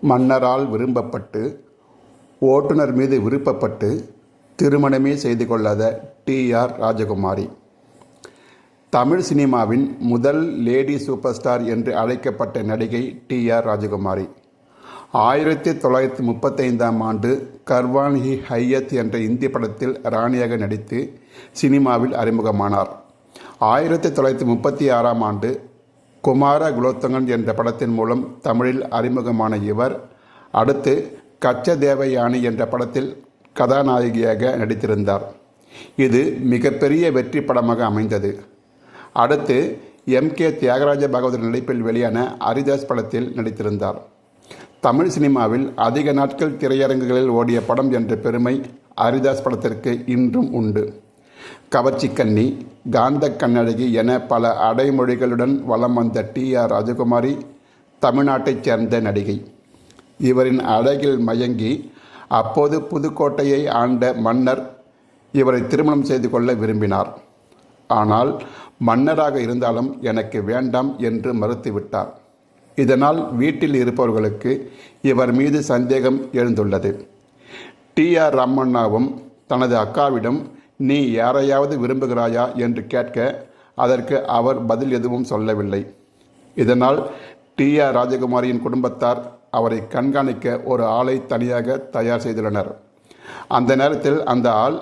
மன்னரால் விரும்பப்பட்டு ஓட்டுநர் மீது விருப்பப்பட்டு திருமணமே செய்து கொள்ளாத டி. ஆர். ராஜகுமாரி. தமிழ் சினிமாவின் முதல் லேடி சூப்பர் ஸ்டார் என்று அழைக்கப்பட்ட நடிகை டி. ஆர். ராஜகுமாரி. ஆயிரத்தி தொள்ளாயிரத்தி முப்பத்தைந்தாம் ஆண்டு கர்வான் ஹி ஹையத் என்ற இந்தி படத்தில் ராணியாக நடித்து சினிமாவில் அறிமுகமானார். ஆயிரத்தி தொள்ளாயிரத்தி முப்பத்தி ஆறாம் ஆண்டு குமார குலோத்தங்கன் என்ற படத்தின் மூலம் தமிழில் அறிமுகமான இவர். அடுத்து கச்ச தேவயானி என்ற படத்தில் கதாநாயகியாக நடித்திருந்தார். இது மிகப்பெரிய வெற்றி படமாக அமைந்தது. அடுத்து எம். கே. தியாகராஜ பகவதர் நடிப்பில் வெளியான ஹரிதாஸ் படத்தில் நடித்திருந்தார். தமிழ் சினிமாவில் அதிக நாட்கள் திரையரங்குகளில் ஓடிய படம் என்ற பெருமை ஹரிதாஸ் படத்திற்கு இன்றும் உண்டு. கவர்ச்சி காந்த கண்ணழகி என பல அடைமொழிகளுடன் வலம் வந்த டி. ஆர். ராஜகுமாரி தமிழ்நாட்டைச் சேர்ந்த நடிகை. இவரின் அழகில் மயங்கி அப்போது புதுக்கோட்டையை ஆண்ட மன்னர் இவரை திருமணம் செய்து கொள்ள விரும்பினார். ஆனால் மன்னராக இருந்தாலும் எனக்கு வேண்டாம் என்று மறுத்துவிட்டார் இதனால் வீட்டில் இருப்பவர்களுக்கு இவர் மீது சந்தேகம் எழுந்துள்ளது. டி. ஆர். ரம்மண்ணாவும் தனது அக்காவிடம் நீ யாரையாவது விரும்புகிறாயா என்று கேட்க அதற்கு அவர் பதில் எதுவும் சொல்லவில்லை. இதனால் டி ஆர் ராஜகுமாரியின் குடும்பத்தார் அவரை கண்காணிக்க ஒரு ஆளை தனியாக தயார் செய்துள்ளனர். அந்த நேரத்தில் அந்த ஆள்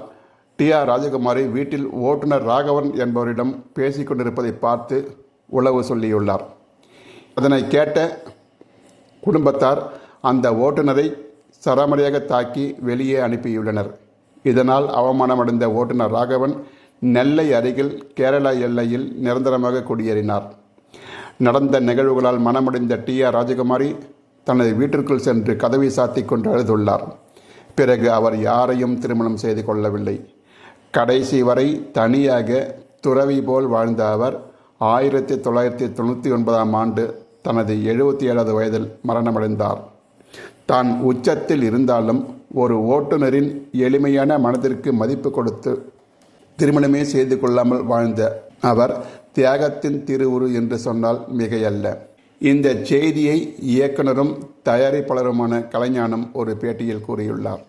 டி ஆர் ராஜகுமாரி வீட்டில் ஓட்டுநர் ராகவன் என்பவரிடம் பேசிக்கொண்டிருப்பதை பார்த்து உளவு சொல்லியுள்ளார். அதனை கேட்ட குடும்பத்தார் அந்த ஓட்டுநரை சரமரியாக தாக்கி வெளியே அனுப்பியுள்ளனர். இதனால் அவமானமடைந்த ஓட்டுநர் ராகவன் நெல்லை அருகில் கேரளா எல்லையில் நிரந்தரமாக குடியேறினார். நடந்த நிகழ்வுகளால் மனமடைந்த டி ஆர் ராஜகுமாரி தனது வீட்டிற்குள் சென்று கதவை சாத்தி கொண்டு அழுதுள்ளார். பிறகு அவர் யாரையும் திருமணம் செய்து கொள்ளவில்லை. கடைசி வரை தனியாக துறவி போல் வாழ்ந்த அவர் ஆயிரத்தி தொள்ளாயிரத்தி தொண்ணூற்றி ஒன்பதாம் ஆண்டு தனது எழுபத்தி ஏழாவது வயதில் மரணமடைந்தார். தான் உச்சத்தில் இருந்தாலும் ஒரு ஓட்டுநரின் எளிமையான மனதிற்கு மதிப்பு கொடுத்து திருமணமே செய்து கொள்ளாமல் வாழ்ந்த அவர் தியாகத்தின் திருவுரு என்று சொன்னால் மிகையல்ல. இந்த செய்தியை இயக்குனரும் தயாரிப்பாளருமான கலைஞானம் ஒரு பேட்டியில் கூறியுள்ளார்.